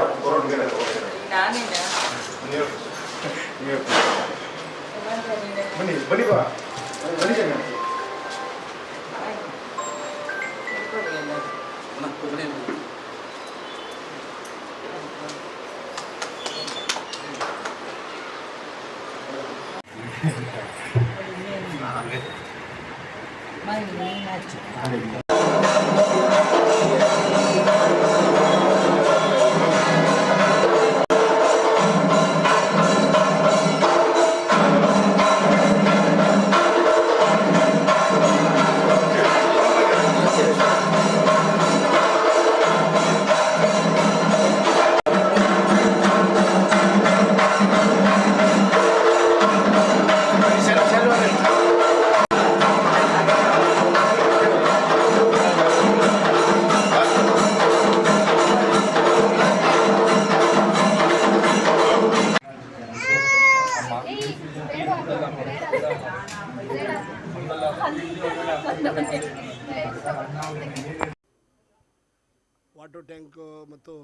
ora, ora non viene ora. Nani na. Mio. Mio. Bani, bani ba. Bani jangan. Nak kau bani. Mari, mari, mari. Water tank ಮತ್ತು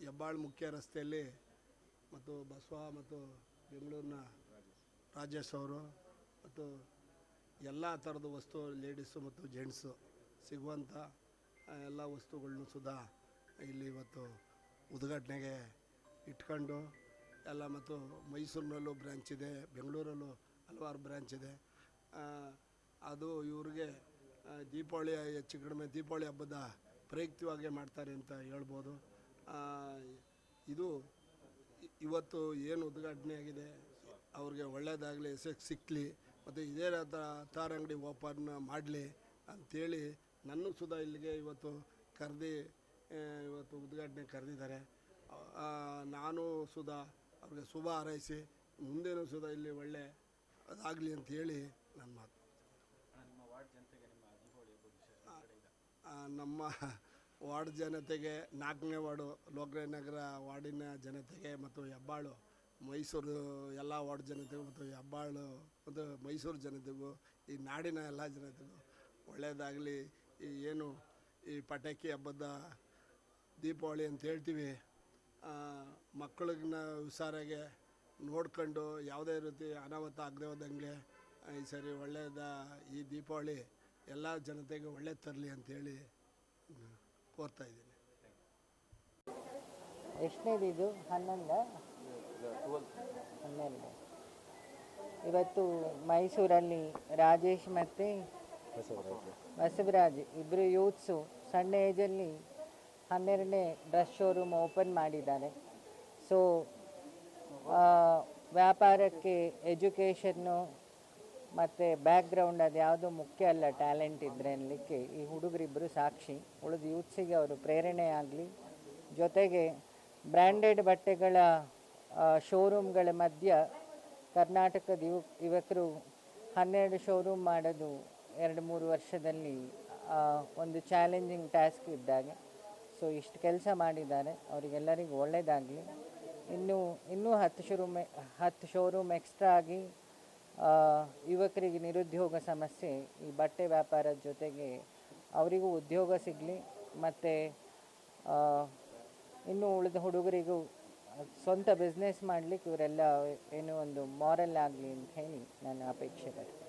ಹೆಬ್ಬಾಳ್ ಮುಖ್ಯ ರಸ್ತೆಯಲ್ಲಿ ಮತ್ತು ಬಸವ ಮತ್ತು ಬೆಂಗಳೂರಿನ ರಾಜೇಶ್ ಅವರು ಮತ್ತು ಎಲ್ಲ ಥರದ ವಸ್ತು ಲೇಡೀಸು ಮತ್ತು ಜೆಂಟ್ಸು ಸಿಗುವಂಥ ಎಲ್ಲ ವಸ್ತುಗಳನ್ನು ಸುಧಾ ಇಲ್ಲಿ ಇವತ್ತು ಉದ್ಘಾಟನೆಗೆ ಇಟ್ಕೊಂಡು ಎಲ್ಲ ಮತ್ತು ಮೈಸೂರಿನಲ್ಲೂ ಬ್ರ್ಯಾಂಚ್ ಇದೆ, ಬೆಂಗಳೂರಲ್ಲೂ ಹಲವಾರು ಬ್ರ್ಯಾಂಚ್ ಇದೆ. ಅದು ಇವ್ರಿಗೆ ದೀಪಾವಳಿ ಹೆಚ್ಚು ಕಡಿಮೆ, ದೀಪಾವಳಿ ಹಬ್ಬದ ಪ್ರಯುಕ್ತವಾಗಿ ಮಾಡ್ತಾರೆ ಅಂತ ಹೇಳ್ಬೋದು. ಇದು ಇವತ್ತು ಏನು ಉದ್ಘಾಟನೆ ಆಗಿದೆ, ಅವ್ರಿಗೆ ಒಳ್ಳೆಯದಾಗಲಿ ಹೆಸರು ಸಿಕ್ಕಲಿ ಮತ್ತು ಇದೇ ಥರ ತಾರ ಅಂಗಡಿ ಓಪನ್ ಮಾಡಲಿ ಅಂಥೇಳಿ ನನ್ನ ಸುಧಾ ಇಲ್ಲಿಗೆ ಇವತ್ತು ಕರೆದಿ ಇವತ್ತು ಉದ್ಘಾಟನೆ ಕರೆದಿದ್ದಾರೆ. ನಾನು ಸುಧಾ ಅವ್ರಿಗೆ ಶುಭ ಹಾರೈಸಿ, ಮುಂದೇನು ಸುಧಾ ಇಲ್ಲಿ ಒಳ್ಳೆ ಅದಾಗಲಿ ಅಂತ ಹೇಳಿ ನನ್ನ ಮಾತು. ನಮ್ಮ ವಾರ್ಡ್ ಜನತೆಗೆ, ನಾಲ್ಕನೇ ವಾರ್ಡು ಲೋಕನಗರ ನಗರ ವಾರ್ಡಿನ ಜನತೆಗೆ ಮತ್ತು ಹೆಬ್ಬಾಳು, ಮೈಸೂರು ಎಲ್ಲ ವಾರ್ಡ್ ಜನತೆಗೂ ಮತ್ತು ಹೆಬ್ಬಾಳು ಮತ್ತು ಮೈಸೂರು ಜನತೆಗೂ, ಈ ನಾಡಿನ ಎಲ್ಲ ಜನತೆಗೂ ಒಳ್ಳೆಯದಾಗಲಿ. ಈ ಏನು ಈ ಪಟಾಕಿ ಹಬ್ಬದ ದೀಪಾವಳಿ ಅಂತ ಹೇಳ್ತೀವಿ. ಮಕ್ಕಳಿಗಿನ ಹುಷಾರಾಗೆ ನೋಡ್ಕೊಂಡು, ಯಾವುದೇ ರೀತಿ ಅನಾಹುತ ಆಗದೆ ಹೋದಂಗೆ, ಈ ಸರಿ ಒಳ್ಳೆಯದ ಈ ದೀಪಾವಳಿ ಎಲ್ಲ ಜನತೆಗೆ ಒಳ್ಳೇದು ತರಲಿ ಹೇಳಿ ಕೋರ್ತಾ ಇದ್ದೀನಿ. ಎಷ್ಟನೇದು ಇದು? ಹನ್ನೊಂದ? ಹನ್ನೆರಡು ಇವತ್ತು ಮೈಸೂರಲ್ಲಿ ರಾಜೇಶ್ ಮತ್ತು ಬಸವರಾಜ್ ಇಬ್ಬರು ಯೂತ್ಸು ಸಣ್ಣ ಏಜಲ್ಲಿ ಹನ್ನೆರಡನೇ ಡ್ರೆಸ್ ಶೋರೂಮ್ ಓಪನ್ ಮಾಡಿದ್ದಾರೆ. ಸೊ ವ್ಯಾಪಾರಕ್ಕೆ, ಎಜುಕೇಷನ್ನು ಮತ್ತು ಬ್ಯಾಕ್ಗ್ರೌಂಡ್ ಅದು ಯಾವುದು ಮುಖ್ಯ ಅಲ್ಲ ಟ್ಯಾಲೆಂಟ್ ಇದ್ರೆ ಅನ್ನಲಿಕ್ಕೆ ಈ ಹುಡುಗರಿಬ್ಬರು ಸಾಕ್ಷಿ. ಉಳಿದ ಯೂತ್ಸಿಗೆ ಅವರು ಪ್ರೇರಣೆ ಆಗಲಿ, ಜೊತೆಗೆ ಬ್ರ್ಯಾಂಡೆಡ್ ಬಟ್ಟೆಗಳ ಶೋರೂಮ್ಗಳ ಮಧ್ಯ ಕರ್ನಾಟಕದ ಯುವ, ಯುವಕರು ಹನ್ನೆರಡು ಶೋರೂಮ್ ಮಾಡೋದು ಎರಡು ಮೂರು ವರ್ಷದಲ್ಲಿ ಒಂದು ಚಾಲೆಂಜಿಂಗ್ ಟಾಸ್ಕ್ ಇದ್ದಾಗ. ಸೊ ಇಷ್ಟು ಕೆಲಸ ಮಾಡಿದ್ದಾರೆ. ಅವರಿಗೆಲ್ಲರಿಗೂ ಒಳ್ಳೆಯದಾಗಲಿ ಇನ್ನೂ ಇನ್ನೂ ಹತ್ತು ಶೋರೂಮ್ ಹತ್ತು ಶೋರೂಮ್ ಎಕ್ಸ್ಟ್ರಾ ಆಗಿ ಯುವಕರಿಗೆ ನಿರುದ್ಯೋಗ ಸಮಸ್ಯೆ, ಈ ಬಟ್ಟೆ ವ್ಯಾಪಾರದ ಜೊತೆಗೆ ಅವರಿಗೂ ಉದ್ಯೋಗ ಸಿಗಲಿ, ಮತ್ತು ಇನ್ನೂ ಉಳಿದ ಹುಡುಗರಿಗೂ ಸ್ವಂತ ಬಿಸ್ನೆಸ್ ಮಾಡಲಿಕ್ಕೆ ಇವರೆಲ್ಲ ಏನೋ ಒಂದು ಮಾರಲ್ ಆಗಲಿ ಅಂತ ಹೇಳಿ ನನ್ನ ಅಪೇಕ್ಷೆ ಬರ್ತದೆ